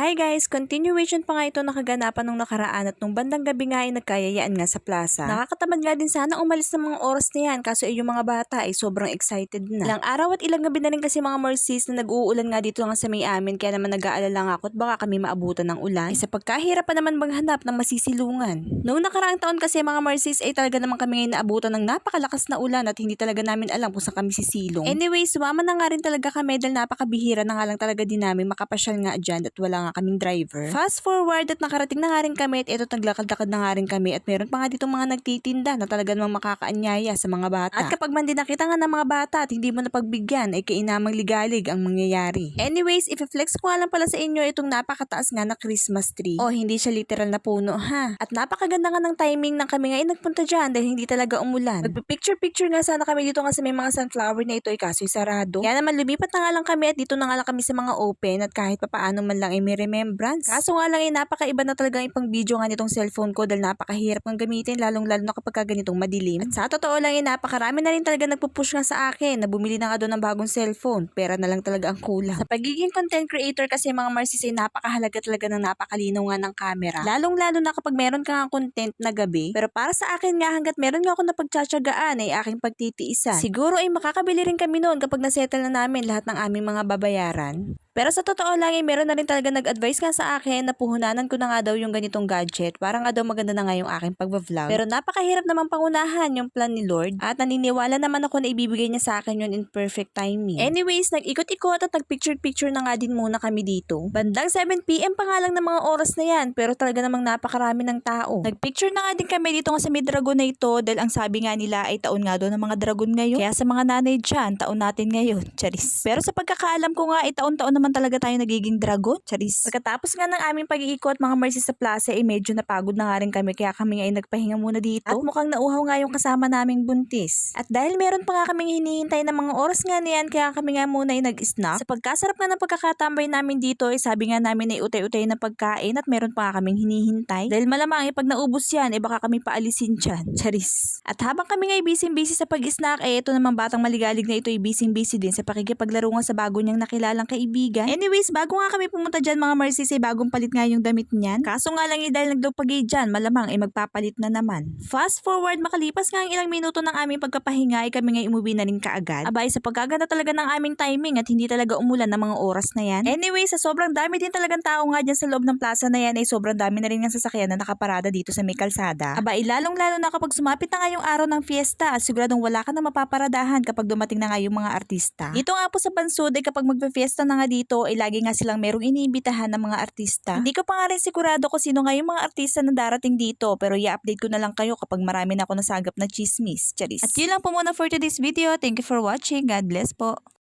Hi guys! Continuation pa nga ito nakaganapan nung nakaraan at nung bandang gabi nga ay nagkayayaan nga sa plaza. Nakakatamad nga din sana umalis ng mga oras na yan kaso ay yung mga bata ay sobrang excited na. Ilang araw at ilang gabi na rin kasi mga Mercies na nag-uulan nga dito nga sa may amin kaya naman nag-aalala nga ako at baka kami maabutan ng ulan. Isa pagkahirap pa naman maghanap ng masisilungan. Noong nakaraang taon kasi mga Mercies ay talaga naman kami ngayon naabutan ng napakalakas na ulan at hindi talaga namin alam kung saan kami sisilong. Anyway, sumama na nga rin talaga kami dahil napakabihira na nga lang talaga din namin makapasyal nga dyan at wala nga kaming driver. Fast forward at nakarating na nga rin kami at eto naglakad-lakad na nga rin kami at meron pa nga dito mga nagtitinda na talaga namang makakaanyaya sa mga bata. At kapag man din nakita nga ng mga bata at hindi mo napagbigyan ay kainamang ligalig ang mangyayari. Anyways, if-flex ko nga lang pala sa inyo itong napakataas nga na Christmas tree. Oh, hindi siya literal na puno ha. At napakaganda nga ng timing ng kami nga ay nagpunta dyan dahil hindi talaga umulan. Magpipicture-picture nga sana kami dito nga sa may mga sunflower na ito ay kaso sarado. Kaya naman lumipat na nga lang kami at dito na nga lang kami sa mga open at kahit papaano man lang ay may remembrance. Kaso nga lang ay napakaiba na talaga yung pang video nga nitong cellphone ko dahil napakahirap ng gamitin lalong lalo na kapag ka ganitong madilim. At sa totoo lang ay napakarami na rin talaga nagpupush nga sa akin na bumili na nga doon ng bagong cellphone. Pera na lang talaga ang kulang. Sa pagiging content creator kasi mga Marcis ay napakahalaga talaga ng napakalinaw nga ng camera. Lalong lalo na kapag meron ka nga content na gabi. Pero para sa akin nga hanggat meron nga ako na pagtsatsagaan ay aking pagtitiisan. Siguro ay makakabili rin kami noon kapag nasettle na namin lahat ng aming mga babayaran. Pero sa totoo lang ay meron na rin talaga nag-advise nga sa akin na puhunanan ko na nga daw yung ganitong gadget. Para nga daw maganda na nga yung aking pagbablog. Pero napakahirap naman pangunahan yung plan ni Lord. At naniniwala naman ako na ibibigay niya sa akin yun in perfect timing. Anyways, nag-ikot-ikot at nag-picture-picture na nga din muna kami dito. Bandang 7pm pa nga lang ng mga oras na yan. Pero talaga namang napakarami ng tao. Nag-picture na nga din kami dito nga sa may dragon na ito. Dahil ang sabi nga nila ay taon nga doon ng mga dragon ngayon. Kaya sa mga nanay dyan, taon natin ngayon. Charis. Pero sa pagkakaalam ko nga ay taon-taon naman talaga tayo nagiging dragon. Charis. Pagkatapos nga ng aming pag-iikot mga Mercy sa plaza ay medyo napagod na nga rin kami kaya kami nga ay nagpahinga muna dito. At mukhang nauhaw nga yung kasama naming buntis. At dahil meron pa nga kaming hinihintay ng mga oras nga niyan kaya kami nga muna ay nag-snack. Sa pagkasarap nga ng pagkakatambay namin dito ay sabi nga namin ay utay-utay na pagkain at meron pa nga kaming hinihintay. Dahil malamang ay pag naubos yan ay baka kami paalisin dyan. Charis. At habang kami nga ay busy-busy sa pag-snack ay ito namang batang maligalig na ito ay busy-busy din sa pakikipaglaro nga sa bago niyang nakilalang kaibigan. Anyways, bago nga kami pumunta dyan mga ay bagong palit nga yung damit niyan. Kaso nga lang eh, dahil nagdupagay dyan, malamang ay magpapalit na naman. Fast forward, makalipas nga ang ilang minuto ng aming pagkapahinga ay kami nga umuwi na rin kaagad. Abay, sa pagkaganda talaga ng aming timing at hindi talaga umulan ng mga oras na yan. Anyway, sa sobrang dami din talagang tao nga dyan sa loob ng plaza na yan ay sobrang dami na rin ng sasakyan na nakaparada dito sa may kalsada. Abay, lalong lalo na kapag sumapit na nga yung araw ng fiesta siguradong wala ka na mapaparadahan kapag dumating na nga yung mga artista. Dito nga po sa Bansud ay kapag magpe-fiesta na nga dito ay lagi nga silang merong iniimbitahan ng mga artista. Hindi ko pa nga rin sigurado kung sino nga yung mga artista na darating dito pero i-update ko na lang kayo kapag marami na ako nasagap na chismis. Charis. At yun lang po muna for today's video. Thank you for watching. God bless po.